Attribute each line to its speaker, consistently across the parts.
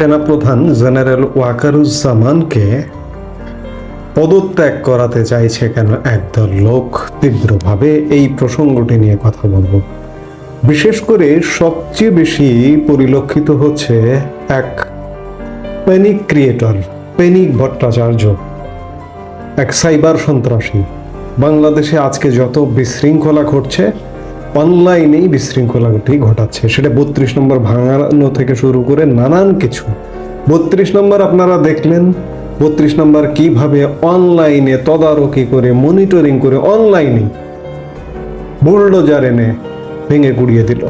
Speaker 1: সেনাপ্রধান জেনারেল ওয়াকারুজ্জামানকে পদত্যাগ করাতে চাইছে কেন একদল লোক? তীব্রভাবে এই প্রসঙ্গটি নিয়ে কথা বলব। বিশেষ করে সবচেয়ে বেশি পরিলক্ষিত হচ্ছে এক প্যানিক ক্রিয়েটর, প্যানিক ভট্টাচার্য, এক সাইবার সন্ত্রাসী। বাংলাদেশে আজকে যত বিশৃঙ্খলা ঘটছে অনলাইনেই বিশৃঙ্খলাটি ঘটাচ্ছে। সেটা বত্রিশ নম্বর ভাঙানো থেকে শুরু করে নানান কিছু। বত্রিশ নম্বর আপনারা দেখলেন, বত্রিশ নম্বর কীভাবে অনলাইনে তদারকি করে, মনিটরিং করে অনলাইনে বুলডোজার এনে ভেঙে গুড়িয়ে দিল।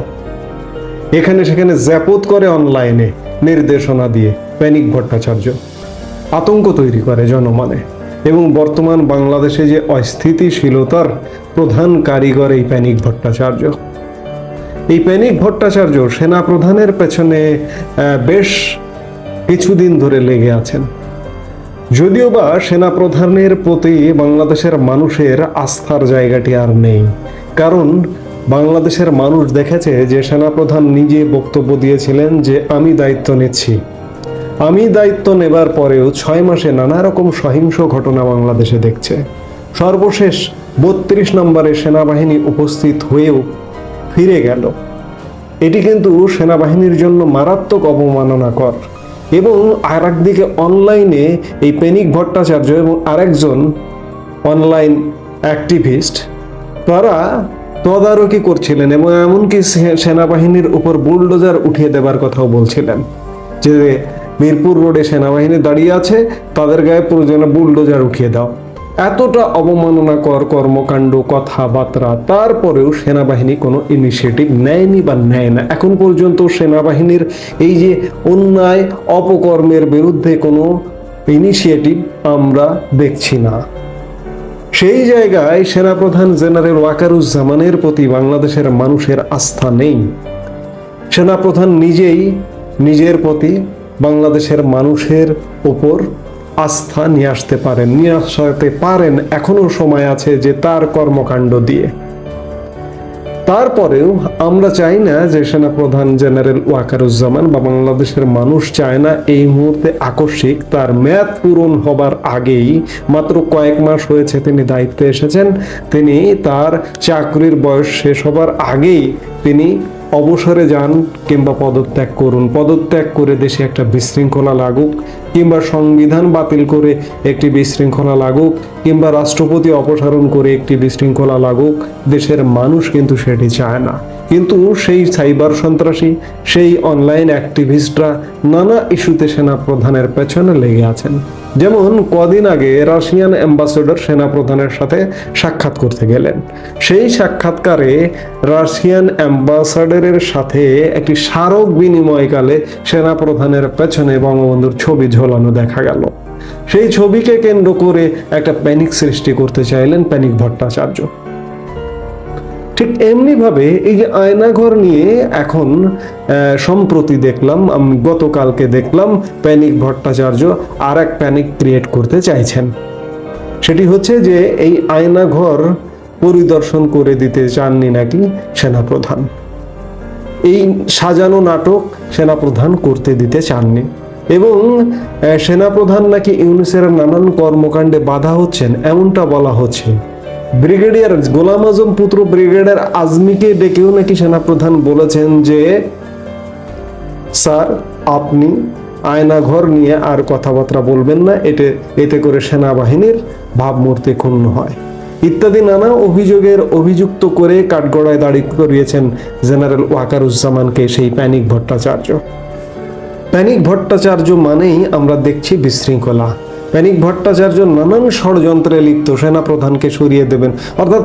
Speaker 1: এখানে সেখানে জ্যাপত করে অনলাইনে নির্দেশনা দিয়ে প্যানিক ভট্টাচার্য আতঙ্ক তৈরি করে জনমনে। এবং বর্তমান বাংলাদেশে যে অস্থিতিশীলতার প্রধান কারিগর এই প্যানিক ভট্টাচার্য। এই প্যানিক ভট্টাচার্য সেনা প্রধানের পেছনে বেশ কিছুদিন ধরে লেগে আছেন। যদিও বা সেনা প্রধানের প্রতি বাংলাদেশের মানুষের আস্থার জায়গাটি আর নেই, কারণ বাংলাদেশের মানুষ দেখেছে যে সেনাপ্রধান নিজে বক্তব্য দিয়েছিলেন যে, আমি দায়িত্ব নিচ্ছি। আমি দায়িত্ব নেবার পরেও ছয় মাসে নানা রকম সহিংস ঘটনা বাংলাদেশে দেখছে। সর্বশেষ বত্রিশ নম্বরে সেনাবাহিনী উপস্থিত হয়েও ফিরে গেল। এটি কিন্তু সেনাবাহিনীর জন্য মারাত্মক অবমাননাকর এবং আর একদিকে অনলাইনে এই পেনিক ভট্টাচার্য এবং আরেকজন অনলাইন অ্যাক্টিভিস্ট, তারা তদারকি করছিলেন এবং এমনকি সেনাবাহিনীর উপর বুলডোজার উঠিয়ে দেবার কথাও বলছিলেন যে মিরপুর রোডে সেনাবাহিনী দাঁড়িয়ে আছে, তাদের গায়ে প্রয়োজনে বুলডোজার উঠিয়ে দাও। এতটা অবমাননাকর কর্মকাণ্ড, কথাবার্তা, তারপরেও সেনাবাহিনী কোনো ইনিশিয়েটিভ নেয়নি বা নেয় না। এখন পর্যন্ত সেনাবাহিনীর এই যে অন্যায়, অপকর্মের বিরুদ্ধে কোনো ইনিশিয়েটিভ আমরা দেখছি না। সেই জায়গায় সেনাপ্রধান জেনারেল ওয়াকারুজ্জামানের প্রতি বাংলাদেশের মানুষের আস্থা নেই। সেনাপ্রধান নিজেই নিজের প্রতি বাংলাদেশের মানুষের ওপর আস্থা নিয়ে আসতে পারেন, নিয়ে আসতে পারেন এখনও সময় আছে যে তার কর্মকাণ্ড দিয়ে। তারপরেও আমরা চাই না যে সেনাপ্রধান জেনারেল ওয়াকারুজ্জামান বা বাংলাদেশের মানুষ চায় না এই মুহূর্তে আকস্মিক, তার মেয়াদ পূরণ হবার আগেই, মাত্র কয়েক মাস হয়েছে তিনি দায়িত্বে এসেছেন, তিনি তার চাকরির বয়স শেষ হবার আগেই তিনি অবসরে যান কিংবা পদত্যাগ করুন। পদত্যাগ করে দেশে একটা বিশৃঙ্খলা লাগুক কিংবা সংবিধান বাতিল করে একটি বিশৃঙ্খলা লাগুক কিংবা রাষ্ট্রপতি অপসারণ করে একটি বিশৃঙ্খলা লাগুক, দেশের মানুষ কিন্তু সেটি চায় না। কিন্তু সেই সাইবার সন্ত্রাসী, সেই অনলাইন অ্যাক্টিভিস্টরা নানা ইস্যুতে সেনা প্রধানের পেছনে লেগে আছেন। যেমন কদিন আগে রাশিয়ান অ্যাম্বাসেডর সেনা প্রধানের সাথে সাক্ষাৎ করতে গেলেন। সেই সাক্ষাৎকারে রাশিয়ান অ্যাম্বাসাডারের সাথে একটি স্মারক বিনিময়কালে সেনা প্রধানের পেছনে বঙ্গবন্ধুর ছবি ঝোলানো দেখা গেল। সেই ছবিকে কেন্দ্র করে একটা প্যানিক সৃষ্টি করতে চাইলেন প্যানিক ভট্টাচার্য। ঠিক এমনিভাবে এই যে আয়নাঘর নিয়ে এখন সম্প্রতি দেখলাম, আমি, গতকালকে দেখলাম প্যানিক ভট্টাচার্য আর এক প্যানিক ক্রিয়েট করতে চাইছেন। সেটি হচ্ছে যে এই আয়নাঘর পরিদর্শন করে দিতে চাননি নাকি সেনাপ্রধান। এই সাজানো নাটক সেনাপ্রধান করতে দিতে চাননি এবং সেনাপ্রধান নাকি ইউনিসের নানান কর্মকাণ্ডে বাধা হচ্ছেন, এমনটা বলা হচ্ছে। ব্রিগেডিয়ার গোলাম আজম পুত্র ব্রিগেডিয়ার আজমিকে ডেকেও নাকি সেনাপ্রধান বলেছেন যে, স্যার, আপনি আয়নাঘর নিয়ে আর কথাবার্তা বলবেন না। এতে এতে করে সেনাবাহিনীর ভাবমূর্তি ক্ষুণ্ণ হয়। ইত্যাদি নানা অভিযোগের অভিযুক্ত করে কাঠগড়ায় দাঁড়ি করিয়েছেন জেনারেল ওয়াকারুজ্জামানকে সেই প্যানিক ভট্টাচার্য। প্যানিক ভট্টাচার্য মানেই আমরা দেখছি বিশৃঙ্খলা। প্যানিক ভট্টাচার্য নানান ষড়যন্ত্রে লিপ্ত, সেনাপ্রধানকে সরিয়ে দেবেন। অর্থাৎ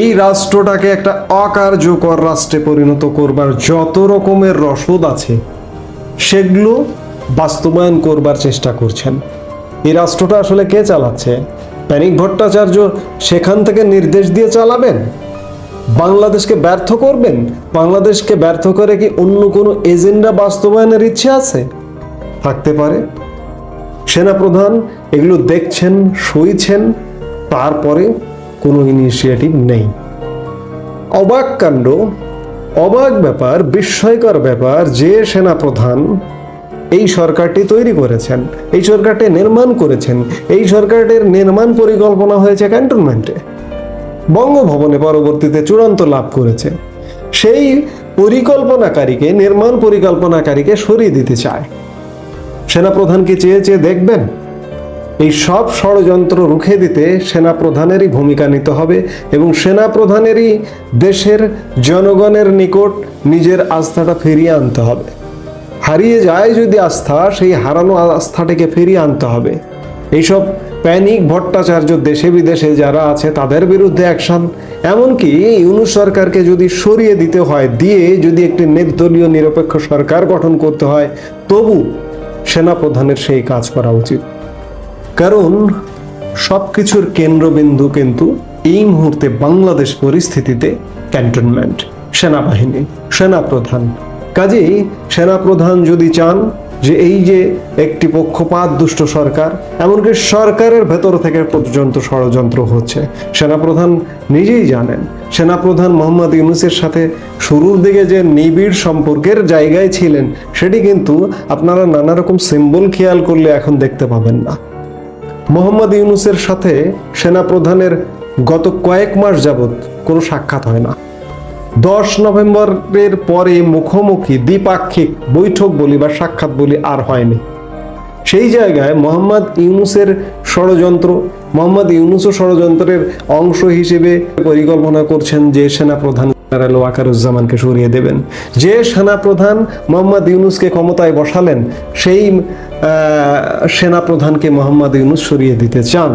Speaker 1: এই রাষ্ট্রটাকে একটা অকার্যকর রাষ্ট্রে পরিণত করবার যত রকমের রসদ আছে, সেগুলো বাস্তবায়ন করবার চেষ্টা করছেন। এই রাষ্ট্রটা আসলে কে চালাচ্ছে? প্যানিক ভট্টাচার্য সেখান থেকে নির্দেশ দিয়ে চালাবেন? বাংলাদেশকে ব্যর্থ করবেন? বাংলাদেশকে ব্যর্থ করে কি অন্য কোনো এজেন্ডা বাস্তবায়নের ইচ্ছে আছে? থাকতে পারে। সেনাপ্রধান এগুলো দেখছেন সইছেন তারপরে কোনো ইনিশিয়েটিভ নেই। অবাক কাণ্ড, অবাক ব্যাপার, বিস্ময়কর ব্যাপার যে সেনাপ্রধান এই সরকারটি তৈরি করেছেন, এই সরকারটি নির্মাণ করেছেন, এই সরকারটির নির্মাণ পরিকল্পনা হয়েছে ক্যান্টনমেন্টে বঙ্গভবনে পরবর্তীতে চূড়ান্ত লাভ করেছে। সেই পরিকল্পনাকারীকে, নির্মাণ পরিকল্পনাকারীকে সরিয়ে দিতে চায়। সেনাপ্রধানকে চেয়ে চেয়ে দেখবেন। এই সব ষড়যন্ত্র রুখে দিতে সেনাপ্রধানেরই ভূমিকা নিতে হবে এবং সেনাপ্রধানেরই দেশের জনগণের নিকট নিজের আস্থাটা ফিরিয়ে আনতে হবে। হারিয়ে যায় যদি আস্থা, সেই হারানো আস্থাটাকে ফিরিয়ে আনতে হবে। এইসব প্যানিক ভট্টাচার্য দেশে বিদেশে যারা আছে, তাদের বিরুদ্ধে অ্যাকশন। এমনকি ইউনুস সরকারকে যদি সরিয়ে দিতে হয়, দিয়ে যদি একটি নির্দলীয় নিরপেক্ষ সরকার গঠন করতে হয়, তবু সেনাপ্রধানের সেই কাজ করা উচিত। কারণ সব কিছুর কেন্দ্রবিন্দু কিন্তু এই মুহূর্তে বাংলাদেশ পরিস্থিতিতে ক্যান্টনমেন্ট, সেনাবাহিনী, সেনাপ্রধান। কাজেই সেনাপ্রধান যদি চান যে এই যে একটি পক্ষপাত, দুষ্ট সরকার, এমনকি সরকারের ভেতর থেকে পর্যন্ত ষড়যন্ত্র হচ্ছে। সেনাপ্রধান নিজেই জানেন, সেনাপ্রধান মোহাম্মদ ইউনুসের সাথে শুরুর দিকে যে নিবিড় সম্পর্কের জায়গায় ছিলেন, সেটি কিন্তু আপনারা নানা রকম সিম্বল খেয়াল করলে এখন দেখতে পাবেন না। মোহাম্মদ ইউনুসের সাথে সেনাপ্রধানের গত কয়েক মাস যাবৎ কোনো সাক্ষাৎ হয় না। দশ নভেম্বরের পরে মুখোমুখি দ্বিপাক্ষিক বৈঠক বলি বা সাক্ষাৎ বলি আর হয়নি। সেই জায়গায় মোহাম্মদ ইউনুসের ষড়যন্ত্র, মোহাম্মদ ইউনুসও ষড়যন্ত্রের অংশ হিসেবে পরিকল্পনা করছেন যে সেনাপ্রধান জেনারেল ওয়াকারুজ্জামানকে সরিয়ে দেবেন। যে সেনাপ্রধান মোহাম্মদ ইউনুসকে ক্ষমতায় বসালেন, সেই সেনাপ্রধানকে মোহাম্মদ ইউনুস সরিয়ে দিতে চান।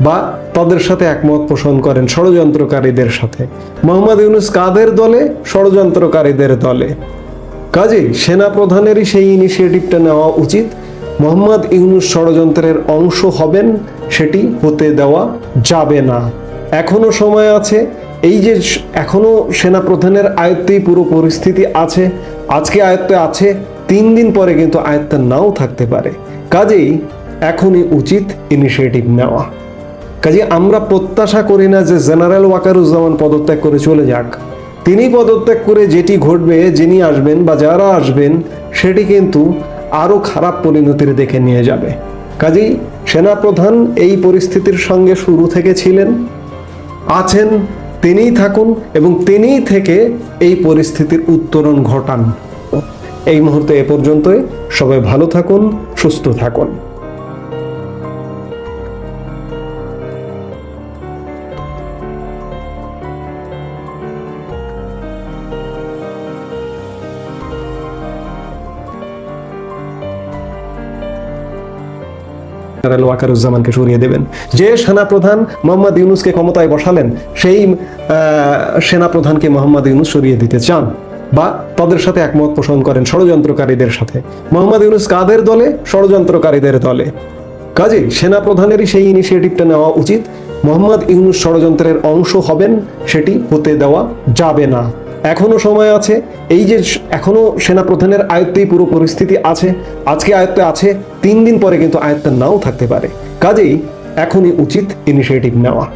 Speaker 1: বা তাদের সাথে একমত পোষণ করেন ষড়যন্ত্রকারীদের সাথে। মোহাম্মদ ইউনুস কাদের দলে? ষড়যন্ত্রকারীদের দলে। কাজেই সেনাপ্রধানেরই সেই ইনিশিয়েটিভটা নেওয়া উচিত। মোহাম্মদ ইউনুস ষড়যন্ত্রের অংশ হবেন, সেটি হতে দেওয়া যাবে না। এখনও সময় আছে। এই যে স- এখনও সেনাপ্রধানের আয়ত্তেই পুরো পরিস্থিতি আছে। আজকে আয়ত্তে আছে, তিন দিন পরে কিন্তু আয়ত্তে নাও থাকতে পারে। কাজেই এখনই উচিত ইনিশিয়েটিভ নেওয়া। কাজে আমরা প্রত্যাশা করি না যে জেনারেল ওয়াকারুজ্জামান পদত্যাগ করে চলে যাক। তিনি পদত্যাগ করে যেটি ঘটবে, যিনি আসবেন বা যারা আসবেন, সেটি কিন্তু আরও খারাপ পরিণতির দেখে নিয়ে যাবে। কাজেই সেনাপ্রধান এই পরিস্থিতির সঙ্গে শুরু থেকে ছিলেন, আছেন, তিনিই থাকুন এবং তিনিই থেকে এই পরিস্থিতির উত্তরণ ঘটান। এই মুহূর্তে এ পর্যন্তই। সবাই ভালো থাকুন, সুস্থ থাকুন। জেনারেল ওয়াকারুজ্জামানকে সরিয়ে দেবেন। যে সেনাপ্রধান মোহাম্মদ ইউনুসকে ক্ষমতায় বসালেন, সেই সেনাপ্রধানকে মোহাম্মদ ইউনুস সরিয়ে দিতে চান বা তাদের সাথে একমত পোষণ করেন ষড়যন্ত্রকারীদের সাথে। মোহাম্মদ ইউনুস কাদের দলে? ষড়যন্ত্রকারীদের দলে। কাজে সেনাপ্রধানেরই সেই ইনিশিয়েটিভটা নেওয়া উচিত। মোহাম্মদ ইউনুস ষড়যন্ত্রের অংশ হবেন, সেটি হতে দেওয়া যাবে না। এখনও সময় আছে। এই যে এখনও এখনও সেনাপ্রধানের আয়ত্তেই পুরো পরিস্থিতি আছে। আজকে আয়ত্তে আছে, তিন দিন পরে কিন্তু আয়ত্তে নাও থাকতে পারে। কাজেই এখনই উচিত ইনিশিয়েটিভ নেওয়া।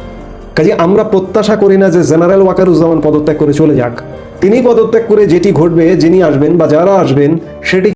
Speaker 1: কাজে আমরা প্রত্যাশা করি না যে জেনারেল ওয়াকারুজ্জামান পদত্যাগ করে চলে যাক। তিনি পদত্যাগ করে যেটি ঘটবে, যিনি আসবেন বা যারা আসবেন, সেটি